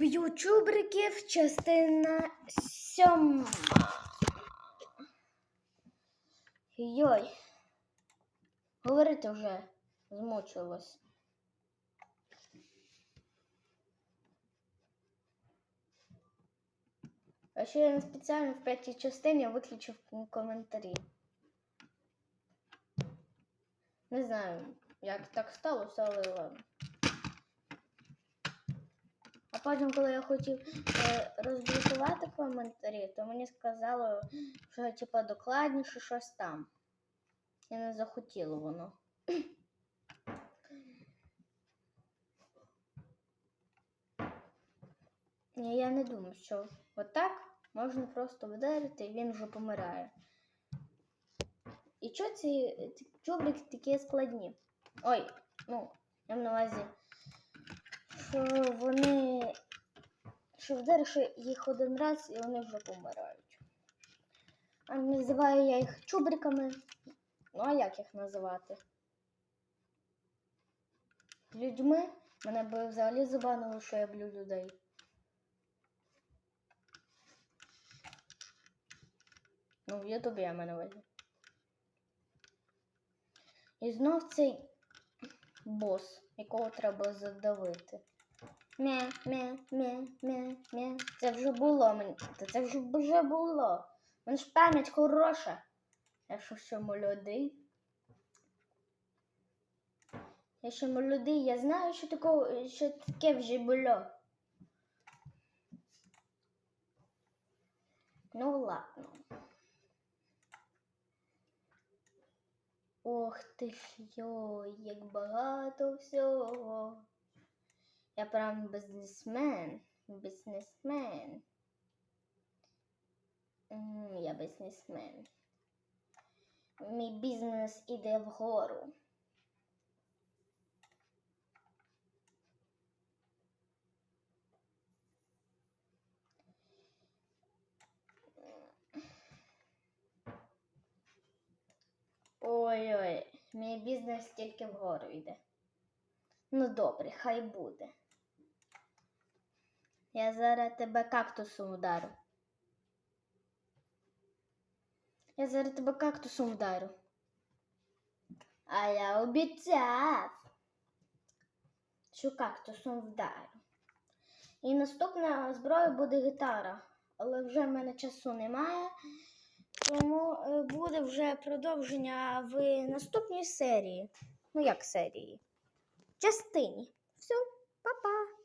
Б'ю чубриків, частина сьома. Йой. Говорити вже змучилась. А ще я спеціально в п'ятій частині виключив коментарі. Не знаю, як так сталося, але ладно. Потім, коли я хотів е, розблокувати коментарі, то мені сказало, що типа докладніше щось там. І не захотіло воно. Ні, я не думаю, що отак можна просто вдарити і він вже помирає. І ці, ці чубрики такі складні? Ой, ну, я на увазі, що вони. Що вдариш їх один раз і вони вже помирають. Називаю я їх чубриками. Ну, а як їх називати? Людьми? Мене би взагалі забанили, що я б'ю людей. Ну, в Ютубі я мене увазі. І знов цей бос, якого треба задавити. Мя, мя, мя, мя, мя. Це вже було мені. Це вже вже було. Мене ж пам'ять хороша. Я що ще молодий. Я ще молодий, я знаю, що такого, що таке вже було. Ну ладно. Ох ти ж йой, як багато всього. Я прям бізнесмен. Бізнесмен. Я бізнесмен. Мій бізнес іде вгору. Ой-ой, мій бізнес тільки вгору йде. Ну добре, хай буде. Я зараз тебе кактусом вдарю. Я зараз тебе кактусом вдарю. А я обіцяв, що кактусом вдарю. І наступна зброя буде гітара. Але вже в мене часу немає. Тому е, буде вже продовження в наступній серії. Ну як серії? Частині. Все, па-па.